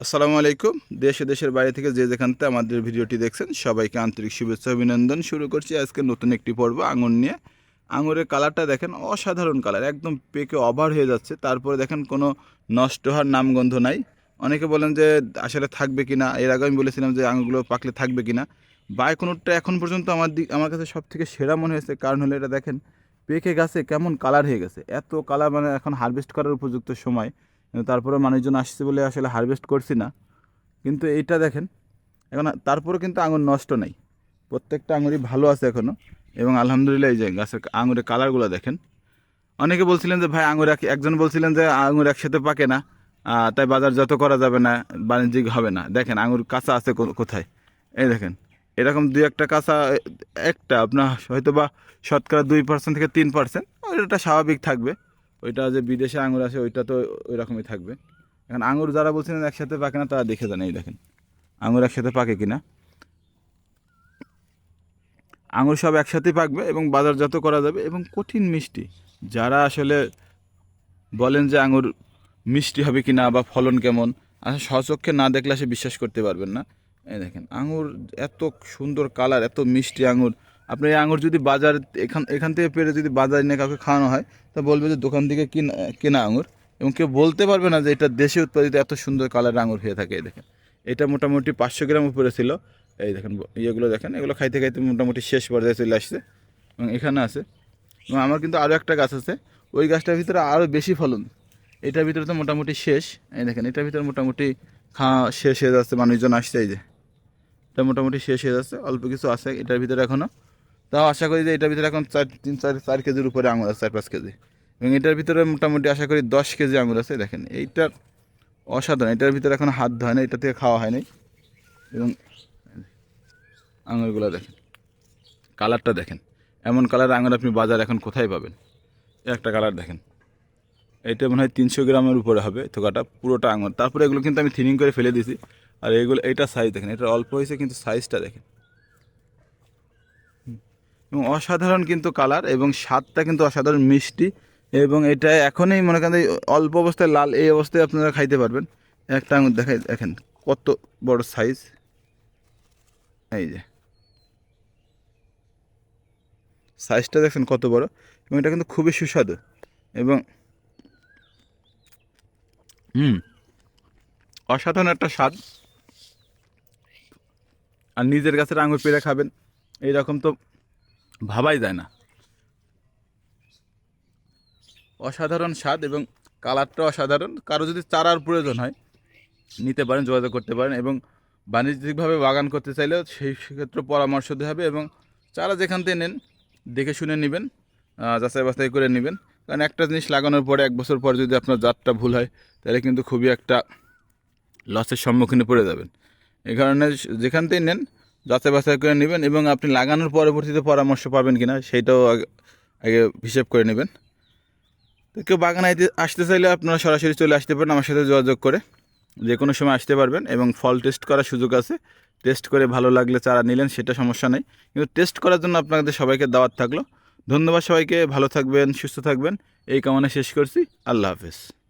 আসসালামু আলাইকুম। দেশ দেশের বাইরে থেকে যে যেখান থেকে আমাদের ভিডিওটি দেখছেন, সবাইকে আন্তরিক শুভেচ্ছা অভিনন্দন। শুরু করছি আজকে নতুন একটি পর্ব, আঙুর নিয়ে। আঙুরের কালারটা দেখেন অসাধারণ কালার, একদম পেকে অভার হয়ে যাচ্ছে। তারপরে দেখেন কোনো নষ্ট হওয়ার নামগন্ধ নাই। অনেকে বলেন যে, আসলে থাকবে কি না? এর আগে আমি বলেছিলাম যে, আঙুরগুলো পাকলে থাকবে কিনা বায়কনুরটা এখন পর্যন্ত আমার দিক আমার কাছে সব থেকে সেরা মনে হয়েছে। কারণ হলো এটা দেখেন, পেকে গাছে, কেমন কালার হয়ে গেছে। এত কালার মানে এখন হারভেস্ট করার উপযুক্ত সময়। তারপরে মানুষজন আসছে বলে আসলে হারভেস্ট করছি না। কিন্তু এইটা দেখেন, এখন তারপরে কিন্তু আঙুর নষ্ট নেই। প্রত্যেকটা আঙুরই ভালো আছে এখনও এবং আলহামদুলিল্লাহ এই যে গাছের আঙুরের কালারগুলো দেখেন। অনেকে বলছিলেন যে, ভাই, আঙুর এক- একজন বলছিলেন যে, আঙুর একসাথে পাকে না তাই বাজার যত করা যাবে না, বাণিজ্যিক হবে না। দেখেন, আঙুর কাঁচা আছে কোথায়? এই দেখেন, এরকম দুই একটা কাঁচা একটা আপনার হয়তো বা শতকরা দুই পার্সেন্ট থেকে তিন পার্সেন্ট ওইটা স্বাভাবিক থাকবে। ওইটা যে বিদেশে আঙুর আছে ওইটা তো ওই রকমই থাকবে। এখন আঙুর যারা বলছিলেন একসাথে পাকে না, তারা দেখে যান এই দেখেন। আঙুর একসাথে পাকে কিনা। আঙুর সব একসাথেই পাকবে এবং বাজারজাত করা যাবে এবং কঠিন মিষ্টি। যারা আসলে বলেন যে আঙুর মিষ্টি হবে কি না বা ফলন কেমন, আসলে স্বচক্ষে না দেখলে সে বিশ্বাস করতে পারবেন না। এই দেখেন, আঙুর এত সুন্দর কালার এত মিষ্টি আঙুর। আপনি এই আঙুর যদি বাজার এখান এখান থেকে পেরে যদি বাজারে নিয়ে কাউকে খাওয়ানো হয়, তা বলবে যে দোকান থেকে কিনা, কেনা আঙুর এবং কেউ বলতে পারবে না যে এটা দেশে উৎপাদিত এত সুন্দর কালার আঙুর হয়ে থাকে, এই দেখেন। এটা মোটামুটি পাঁচশো গ্রাম উপরে ছিল। এই দেখেন, ইয়েগুলো দেখেন, এগুলো খাইতে খাইতে মোটামুটি শেষ পর্যায়ে চলে আসছে। এবং এখানে আছে। এবং আমার কিন্তু আরও একটা গাছ আছে। ওই গাছটার ভিতরে আরও বেশি ফলন। এটার ভিতরে তো মোটামুটি শেষ। এই দেখেন, এটার ভিতরে মোটামুটি খাওয়া শেষ হয়ে যাচ্ছে, মানুষজন আসছে, এই যে। এটা মোটামুটি শেষ হয়ে যাচ্ছে, অল্প কিছু আছে এটার ভিতরে এখনও তাও আশা করি যে এটার ভিতরে এখন চার, তিন, চার চার কেজির উপরে আঙুর আছে, চার, পাঁচ কেজি। এবং এটার ভিতরে মোটামুটি আশা করি দশ কেজি আঙুর আছে, দেখেন। এইটার অসাধারণ, এটার ভিতরে এখন হাত ধয় না এটা থেকে খাওয়া হয় নাই। এবং আঙুরগুলো দেখেন, কালারটা দেখেন। এমন কালার আঙুর আপনি বাজার এখন কোথায় পাবেন? একটা কালার দেখেন। এটা মনে হয় তিনশো গ্রামের উপরে হবে থোকাটা, পুরোটা আঙুর। তারপরে এগুলো কিন্তু আমি থিনিং করে ফেলে দিয়েছি। আর এগুলো, এইটা সাইজ দেখেন, এটা অল্প হয়েছে কিন্তু সাইজটা দেখেন। এবং অসাধারণ কিন্তু কালার এবং স্বাদটা কিন্তু অসাধারণ মিষ্টি এবং এটা এখনই মনে করেন অল্প অবস্থায় লাল এই অবস্থায় আপনারা খাইতে পারবেন। একটা আঙুর দেখাই, দেখেন কত বড় সাইজ এই যে। সাইজটা দেখছেন কত বড় এবং এটা কিন্তু খুবই সুস্বাদু এবং হুম, অসাধারণ একটা স্বাদ। আর নিজের গাছের আঙুর পেরে খাবেন, এইরকম তো ভাবাই যায় না। অসাধারণ স্বাদ এবং কালারটা অসাধারণ। কারও যদি চারার প্রয়োজন হয়, নিতে পারেন, যোগাযোগ করতে পারেন এবং বাণিজ্যিকভাবে বাগান করতে চাইলেও সেই ক্ষেত্রে পরামর্শ দিতে হবে এবং চারা যেখান থেকে নেন, দেখে শুনে নেবেন যাচাই বাছাই করে নেবেন। কারণ একটা জিনিস লাগানোর পরে, এক বছর পর যদি আপনার জাতটা ভুল হয়, তাহলে কিন্তু খুবই একটা লসের সম্মুখীনে পড়ে যাবেন। এই কারণে যেখান থেকে নেন যাচাই বাছাই করে নেবেন এবং আপনি লাগানোর পরবর্তীতে পরামর্শ পাবেন কিনা সেইটাও আগে- হিসেব করে নেবেন। তো কেউ বাগানে আসতে চাইলে আপনারা সরাসরি চলে আসতে পারেন আমার সাথে যোগাযোগ করে। যে কোনো সময় আসতে পারবেন এবং ফল টেস্ট করার সুযোগ আছে। টেস্ট করে ভালো লাগলে চারা নিলেন সেটা সমস্যা নেই। কিন্তু টেস্ট করার জন্য আপনাদের সবাইকে দাওয়াত থাকল। ধন্যবাদ সবাইকে, ভালো থাকবেন, সুস্থ থাকবেন। এই কামনা শেষ করছি। আল্লাহ হাফেজ।